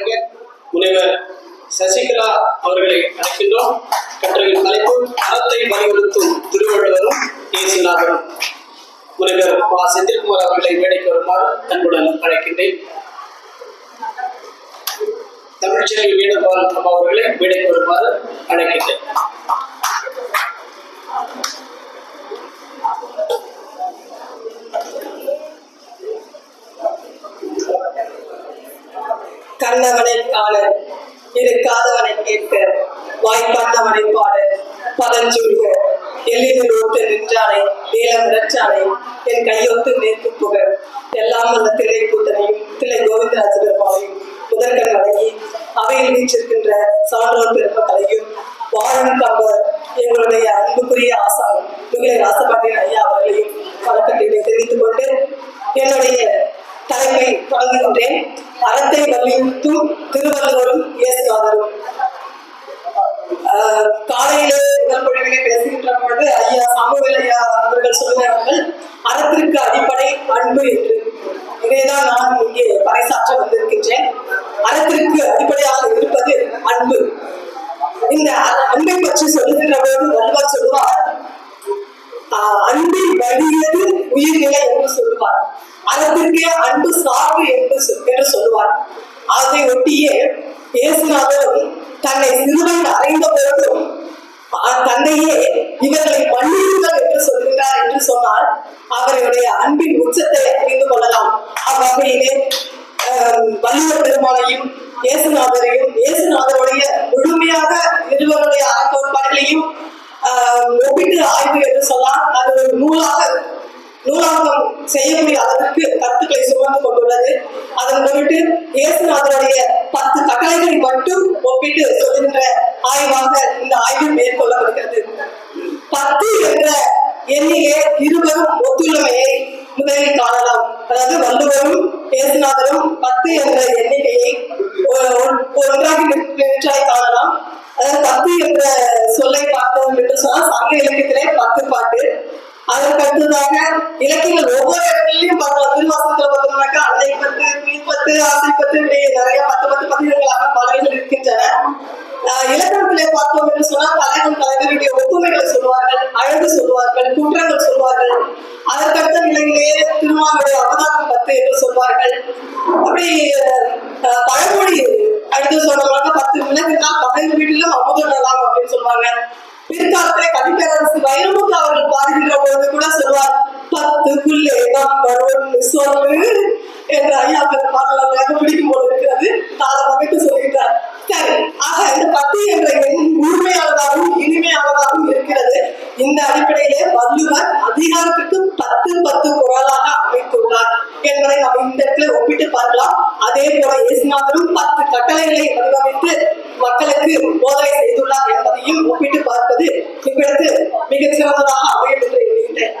வழங்க முனைவர் சசிகலா அவர்களை அழைக்கின்றோம். கட்டுரையின் தலைப்பு அறத்தை வலியுறுத்தும் திருவள்ளுவரும் இயேசுநாதரும் முனைவர் பா. செந்தில்குமார் அவர்களை மேடைக்கு வருமாறு அன்புடன் அழைக்கின்றேன். தமிழ்ச்செல்வி வேணுகோபால் அம்மா அவர்களை மேடைக்கு வருமாறு அழைக்கின்றேன். கண்ணவனை காண இருக்காதவனை கேட்க வாய்ப்பாட்டவனை பாட பதஞ்சொல்க எல்லில் ஓட்டு நின்றானே நீளம் நிறச்சானே என் கையொத்து நேர்த்து புகழ் எல்லாம் அந்த திரை கூட்டனையும் திரை கோவிந்தராஜ பெருமாளையும் முதற்கண் வழங்கி அவையில் வீச்சிருக்கின்ற சான்றோர் பெருமக்களையும் வாழும் கவர் எங்களுடைய அன்புக்குரிய ஆசா மிக ராசபாண்டியன் ஐயா அவர்களையும் வணக்கத்தை தெரிவித்துக் கொண்டு என்னுடைய தலைமை தொடங்குகின்றேன். அறத்தை வலியுறுத்தும் திருவள்ளுவரும் இயேசுநாதரும். காலையிலே முதல் பொழுதிலே பேசுகின்ற பொழுது ஐயா சாமுவேல் ஐயா அவர்கள் சொல்லுகிறார்கள் அறத்திற்கு அடிப்படை அன்பு என்று. இதைதான் நான் இங்கே பறைசாற்ற வந்திருக்கின்றேன். அறத்திற்கு அடிப்படையாக இருப்பது அன்பு. இந்த அன்பை பற்றி சொல்லுகின்ற போது வள்ளுவர் சொல்லுவார் அன்பில் வலியது உயிர்நிலை என்று சொல்லுவார் அதற்கு அன்பு சார்பு என்று சொல்- என்று சொல்லுவார் அதை ஒட்டியே இயேசுநாதரும் தன்னை சிறுவன் அறைந்த பொழுதும் தன்னையே இவர்களை மன்னியுங்கள் என்று சொல்கிறார் என்று சொன்னால் அவருடைய அன்பின் உச்சத்தை அறிந்து கொள்ளலாம். அவ்வகையிலே ஆஹ் வள்ளுவர் பெருமாளையும் இயேசுநாதரையும் இயேசுநாதருடைய முழுமையாக இருவருடைய அறக்கோட்பாடுகளையும் ஒப்பிட்டு ஆய்வு என்று சொல்லலாம் அது ஒரு நூலாக நூலாக்கம் செய்யக்கூடிய அளவிற்கு கருத்துக்களை சுமந்து கொண்டுள்ளது. அதன் பொருட்டு இயேசுநாதருடைய பத்து கட்டளைகளை மட்டும் ஒப்பிட்டு சொல்கின்ற ஆய்வாக இந்த ஆய்வு மேற்கொள்ளப்படுகிறது. பத்து என்ற எண்ணிலே இருவரும் ஒத்துழைமையை முதலில் காணலாம். அதாவது வள்ளுவரும் இயேசுநாதரும் பத்து என்ற எண்ணிக்கையை ஒன்றாக அதற்கு அடுத்ததாக இலக்கியங்கள் ஒவ்வொரு இடங்களிலும் பார்த்தோம் திருவாசத்துல பார்த்தோம்னாக்கா அன்னை பத்து மீன் பத்து ஆசை பத்து இப்படி நிறைய பத்து பத்து பதிவுகளாக பலர்கள் இருக்கின்றன. இலக்கணத்திலே பார்த்தோம் என்று சொன்னால் தலைவன் தலைவருடைய ஒப்புமைகளை சொல்வார்கள் அழகு சொல்வார்கள் குற்றங்கள் சொல்வார்கள். அதற்கடுத்த நிலையிலே திருமாவுடைய அவதாரம் பத்து என்று சொல்வார்கள். அப்படி பழமொழி அடுத்து சொன்னவங்க பத்து விலங்குகள் பகல் வீட்டிலும் அமுதலாம் அப்படின்னு சொல்வாங்க. பிற்காலத்திலே கவிப்பேரரசு வைரமுத்து அவர்கள் பாடுகின்ற பொழுது கூட சொல்வார் பத்துக்குள்ளே நம்பர் ஒன்று சொல்லு என்று ஐயா பெருமாள் எனக்கு பிடிக்கும் போது இருக்கிறது. காலம் அமைத்து சொல்கிறார் சரி ஆக இந்த பத்து என்ற எண் முழுமையானதாகவும் இனிமையானதாகவும் இருக்கிறது. இந்த அடிப்படையிலே வள்ளுவர் அதிகாரத்துக்கு பத்து பத்து குரலாக அமைத்துள்ளார் என்பதை நாம் இந்த இடத்துல ஒப்பிட்டு பார்க்கலாம். அதே போல இயேசுநாதரும் பத்து கட்டளைகளை வடிவமைத்து மக்களுக்கு போதனை செய்துள்ளார் என்பதையும் ஒப்பிட்டு எங்களுக்கு இவ்விடத்து மிகச் சிறந்ததாக அமையும் என்று எண்ணுகின்றேன்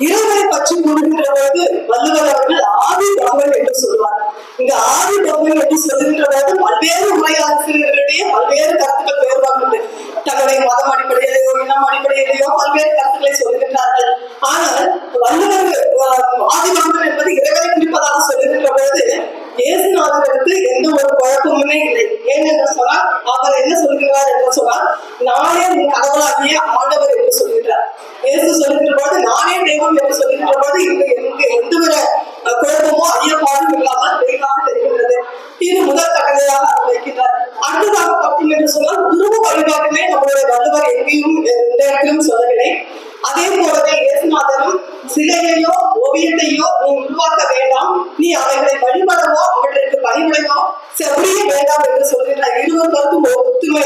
இறைவனை பற்றி கூறுகின்ற பொழுது வள்ளுவர் அவர்கள் ஆதி பிரம்மன் என்று சொல்வார் இங்க ஆதி பிரம்மன் என்று சொல்லுகின்ற போது பல்வேறு உரையாசிரியர்களிடையே பல்வேறு கருத்துக்கள் வேறுபாடு தங்களுடைய மதம் அடிப்படையிலேயோ இனம் அடிப்படையிலேயோ பல்வேறு கருத்துக்களை சொல்லுகின்றார்கள் ஆனால் வள்ளுவர் ஆஹ், ஆதி பிரம்மன் என்பது இறைவனை குறிப்பதாக சொல்லுகின்ற பொழுது இயேசுநாதருக்கு எந்த ஒரு குழப்பமுமே இல்லை ஏனென்று சொன்னால் அவர் என்ன சொல்கிறார் என்று சொன்னால் நானே உன் கடவுளாகிய ஆண்டவர் என்று சொல்கிறார் இயேசு சொல்லுகின்ற போது நானே தெய்வம் என்று சொல்லுகின்ற போது இங்கு எனக்கு எந்த ஒரு அஹ், குழப்பமோ ஐயப்பாடும் இல்லாமல் தெளிவாக தெரிகின்றது இது முதல் கட்டளையாக அவர் வைக்கின்றார் அடுத்ததாக பார்த்தீங்க என்று சொன்னால் உருவ வழிபாட்டுமே நம்மளோட வள்ளுவர் எங்கேயும் எந்த இடத்திலும் சொல்லவில்லை அதே போலவே இயேசுநாதரும் சிலையையோ ஓவியத்தையோ நீ உருவாக்க வேண்டாம். நீ அவைகளை வழிபடவோ அவர்களுக்கு பணிபுடையவோ செவ்விய வேண்டாம் என்று சொல்கின்ற இருவர் கருத்தும் ஒத்துமை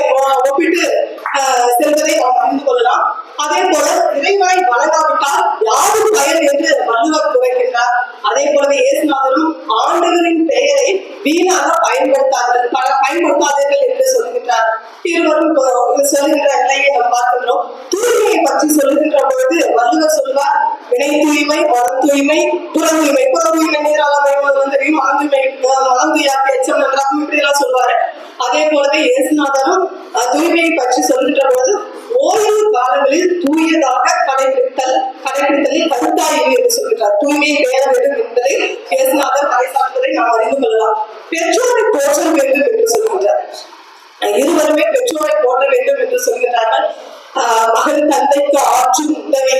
ஒப்பிட்டு செல்வதை நாம் அறிந்து கொள்ளலாம். அதே போல இறைவனை வழங்காவிட்டால் யாரும் பயன் என்று வள்ளுவர் குறைக்கின்றார். அதே போலவே இயேசுநாதரும் ஆண்டுகளின் பெயரை வீணாக பயன்படுத்தாதீர்கள் பல பயன்படுத்தாதீர்கள் என்று சொல்கின்றார் இருவரும் நிலையை நாம் பார்க்கின்றோம் தூய்மையை பற்றி சொல்லுகின்ற பொழுது வள்ளுவர் சொல்வார் வினை தூய்மை மன தூய்மை புற தூய்மை. புற தூய்மை நீராளமை தெரியும் எச்சம் நன்றாகும் இப்படி எல்லாம் சொல்வாரு. அதே போலவே இயேசுநாதரும் தூய்மையை பற்றி சொல்கின்ற பொழுது ஓய்வு காலங்களில் தூயதாக கடைபிடித்தல் கடைபிடித்தலில் கருத்தாய்வு என்று சொல்கிறார் தூய்மையை பேர வேண்டும் என்பதை இயேசுநாதர் நாம் அறிந்து கொள்ளலாம். பெற்றோரை மாற்றி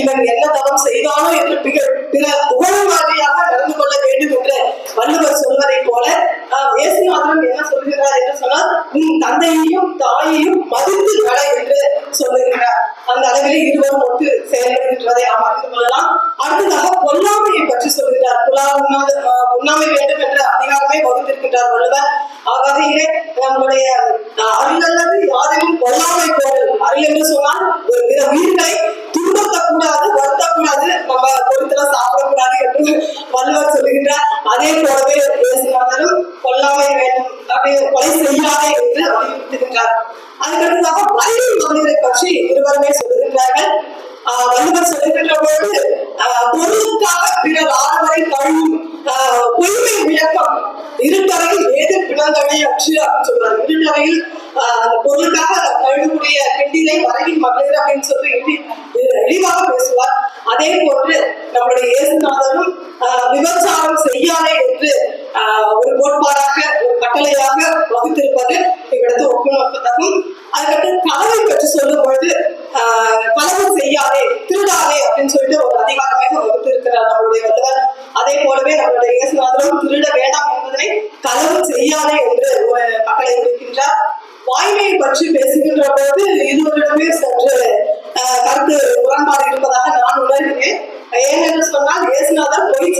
இவன் என்ன தவம் செய்தானோ என்று பிற புகழும் மாதிரியாக நடந்து கொள்ள வேண்டும் என்று வள்ளுவர் சொல்வதை போல இயேசுநாதன் என்ன சொல்கிறார் என்று சொன்னால் உன் தந்தையையும் தாயையும் மதித்து நட என்று சொல்லுகிறார். அந்த அளவிலே இருவரும் ஒட்டு செயல்படுகின்றதை நாம் அறிந்து கொள்ளலாம். அடுத்ததாக பொல்லாமையை பற்றி சொல்கிறார் புலா உண்ணாத உண்ணாமை வேண்டும் என்ற அதிகாரமே வகுத்திருக்கின்றார் வள்ளுவர். அவ்வகையிலே நம்முடைய அறிவு போதல் என்று சொன்னால் ஒரு பிற உயிர்களை துன்பத்தக்கூடாது வருத்தக்கூடாது நம்ம பொருத்தல சாப்பிடக்கூடாது என்று வள்ளுவர் சொல்லுகின்றார். அதே போலவே இயேசுநாதரும் கொல்லாமை வேண்டும் அப்படியே கொலை செய்யாதே என்று அறிவித்திருக்கிறார் அதுக்கடுத்ததாக வலிமை மனிதரை பற்றி இருவருமே சொல்லுகின்றார்கள் வள்ளுவர் சொல்லுகின்ற பொழுது பொருளுக்காக பிறர் ஆறுவரை கழுவும் ஆஹ் பொய்மை விளக்கம் இருட்டறையில் ஏது பிணந்தவை அற்று அப்படின்னு சொல்றாரு. இருட்டறையில் நம்முடைய இயேசுநாதரும் ஆஹ் விபச்சாரம் செய்யாதே என்று ஆஹ் ஒரு கோட்பாடாக ஒரு கட்டளையாக வகுத்திருப்பது இவ்விடத்து ஒப்புணர்த்தகும் அதுக்கடுத்து களவை பற்றி சொல்லும் பொழுது ஆஹ் களவு செய்யாதே திருடாதே அப்படின்னு சொல்லிட்டு ஒரு அதிகாரமாக வகுத்திருக்கிறார் நம்மளுடைய வள்ளுவர் அதே போலவே நம்மளுடைய இயேசுநாதரும் திருட வேண்டாம் என்பதனை களவு செய்யாதே என்று ஒரு கட்டளை இருக்கின்றார் வாய்மையை பற்றி பேசுகின்ற போது இருவரிடமே சென்று சொன்னால் இயேசுநாதர் பொய்ச்சாட்சி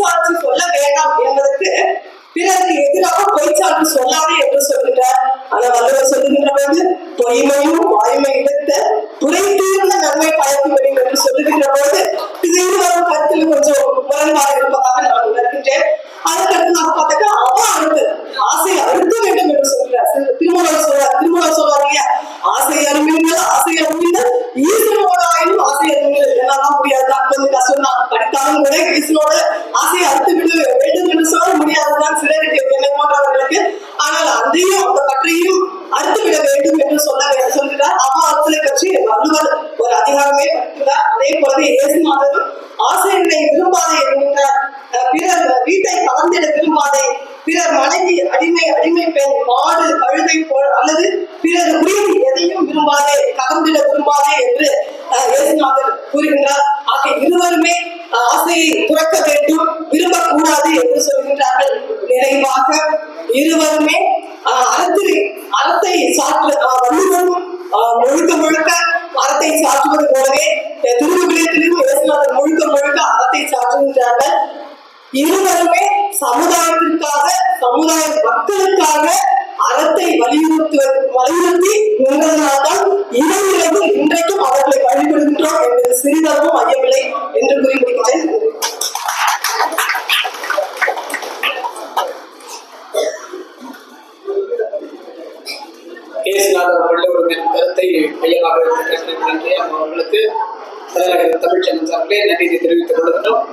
இருக்கிறார். அதே போலவே இயேசுநாதரும் ஆசிரியர்களை விரும்பாதே என்கின்றார் பிறர் வீட்டை கலந்திட விரும்பாதே. பிறர் மனைவி அடிமை அடிமை பெண் மாடு கழுதை போல் அல்லது பிறர் உயிர் எதையும் விரும்பாதே கலந்திட விரும்பாதே என்று இயேசுநாதர் கூறுகின்றார். ஆக இருவருமே ஆசையை துறக்க வேண்டும். இருவருமே சமுதாயத்திற்காக சமுதாய மக்களுக்காக அறத்தை வலியுறுத்து வலியுறுத்தி நின்றதனால்தான் இரவிலிருந்து இன்றைக்கும் அவர்களை வழிபடுகின்றோம் என்பது சிறிதளவும் ஐயமில்லை என்று கூறி முடிக்கிறேன். இயேசுநாதர் வள்ளுவரின் கருத்தை மையமாக அவர்களுக்கு தமிழ் சேனல் சார்பிலே நன்றி தெரிவித்துக் கொள்கின்றோம்.